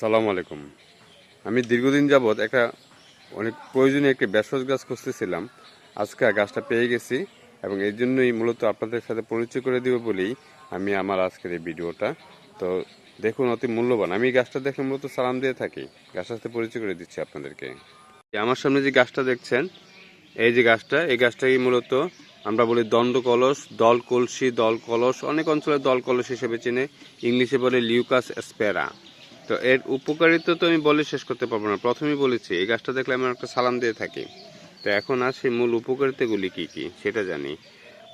সালাম আলাইকুম। আমি দীর্ঘদিন যাবৎ একটা অনেক প্রয়োজনীয় একটি ভেষজ গাছ খুঁজতেছিলাম। আজকে গাছটা পেয়ে গেছি এবং এই জন্যই মূলত আপনাদের সাথে পরিচয় করে দিব বলেই আমি আমার আজকের এই ভিডিওটা। তো দেখুন, অতি মূল্যবান। আমি গাছটা দেখে মূলত সালাম দিয়ে থাকি। গাছটার সাথে পরিচয় করে দিচ্ছি আপনাদেরকে। আমার সামনে যে গাছটা দেখছেন, এই যে গাছটা, এই গাছটাই মূলত আমরা বলি দণ্ড কলস, দল কলসি, দল কলস, অনেক অঞ্চলে দল কলস হিসেবে চেনে। ইংলিশে বলে লিউকাস স্পেরা। তো এর উপকারিতা তো আমি বলে শেষ করতে পারব না। প্রথমেই বলেছি, এই গাছটা দেখলে আমি একটা সালাম দিয়ে থাকি। তো এখন আসি মূল উপকারিতাগুলি কি কি, সেটা জানি।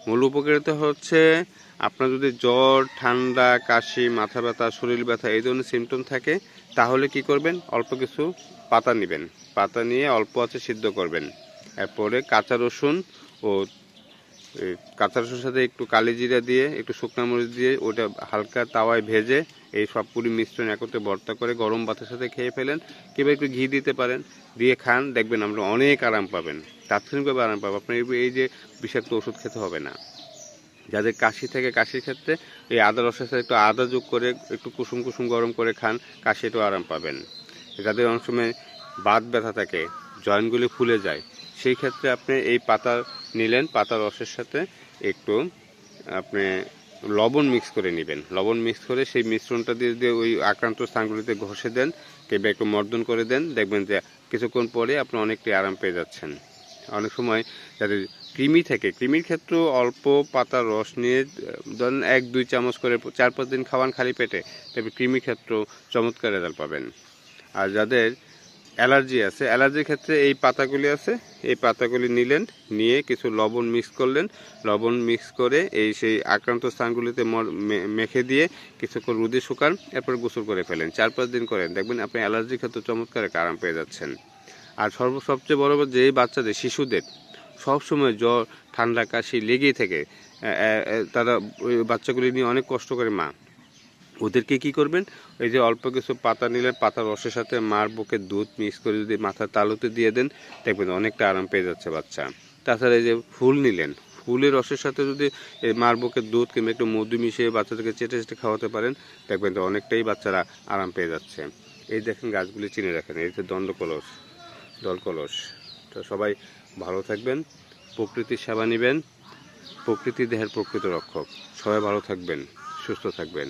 মূল উপকারিতা হচ্ছে, আপনার যদি জ্বর, ঠান্ডা, কাশি, মাথা ব্যথা, শরীর ব্যথা এই ধরনের সিমটম থাকে, তাহলে কি করবেন? অল্প কিছু পাতা নেবেন। পাতা নিয়ে অল্প আছে সিদ্ধ করবেন। এরপরে কাঁচা রসুন ও কাঁচা রসুনের সাথে একটু কালি জিরা দিয়ে, একটু শুকনো মরিচ দিয়ে ওটা হালকা তাওয়ায় ভেজে এই সব পুরি মিশ্রণ একত্রে ভর্তা করে গরম ভাতের সাথে খেয়ে ফেলেন। কিংবা একটু ঘি দিতে পারেন, দিয়ে খান, দেখবেন আমরা অনেক আরাম পাবেন, তাৎক্ষণিকভাবে আরাম পাবেন আপনার এই যে বিষাক্ত ওষুধ খেতে হবে না। যাদের কাশি থেকে কাশির ক্ষেত্রে এই আদা রসের সাথে একটু আদা যোগ করে একটু কুসুম কুসুম গরম করে খান কাশি একটু আরাম পাবেন। যাদের অনেক সময় বাত ব্যথা থাকে, জয়েন্টগুলি ফুলে যায়, সেই ক্ষেত্রে আপনি এই পাতা নিলেন পাতা রসের সাথে একটু, আপনি লবণ মিক্স করে নেবেন। লবণ মিক্স করে সেই মিশ্রণটা দিয়ে দিয়ে ওই আক্রান্ত স্থানগুলিতে ঘষে দেন, কিংবা একটু মর্দন করে দেন, দেখবেন যে কিছুক্ষণ পরে আপনি অনেকটাই আরাম পেয়ে যাচ্ছেন। অনেক সময় যাদের কৃমি থাকে, কৃমির ক্ষেত্রেও অল্প পাতার রস নিয়ে, ধরেন এক, দুই চামচ করে চার, পাঁচ দিন খাওয়ান খালি পেটে, তবে কৃমির ক্ষেত্রেও চমৎকার রেজাল্ট পাবেন। আর যাদের অ্যালার্জি আছে। অ্যালার্জির ক্ষেত্রে এই পাতাগুলি আছে। এই পাতাগুলি নিলেন, নিয়ে কিছু লবণ মিক্স করলেন। লবণ মিক্স করে এই সেই আক্রান্ত স্থানগুলিতে মেখে দিয়ে কিছুক্ষণ রুদে শুকান, এরপর গোসল করে ফেলেন। চার পাঁচ দিন করেন। দেখবেন আপনি অ্যালার্জির ক্ষেত্রে চমৎকার আরাম পেয়ে যাচ্ছেন। আর সর্ব সবচেয়ে বড় যে বাচ্চাদের, শিশুদের, সবসময় জ্বর, ঠান্ডা, কাশি লেগেই থাকে। তারা বাচ্চাগুলি নিয়ে অনেক কষ্ট করে মা। ওদেরকে কি করবেন? এই যে অল্প কিছু পাতা নিলে পাতার রসের সাথে মার বুকে দুধ মিক্স করে যদি মাথার তালুতে দিয়ে দেন, দেখবেন অনেকটা আরাম পেয়ে যাচ্ছে বাচ্চা। তাছাড়া এই যে ফুল নিলেন, ফুলের রসের সাথে যদি এই মার বুকে দুধ কিংবা একটু মধু মিশিয়ে বাচ্চাদেরকে চেটে চেটে খাওয়াতে পারেন, দেখবেন তো অনেকটাই বাচ্চারা আরাম পেয়ে যাচ্ছে। এই দেখেন গাছগুলি চিনে রাখেন, এই যে দণ্ড কলস, দল কলস। তো সবাই ভালো থাকবেন, প্রকৃতির সেবা নেবেন, প্রকৃতি দেহের প্রকৃত রক্ষক। সবাই ভালো থাকবেন, সুস্থ থাকবেন।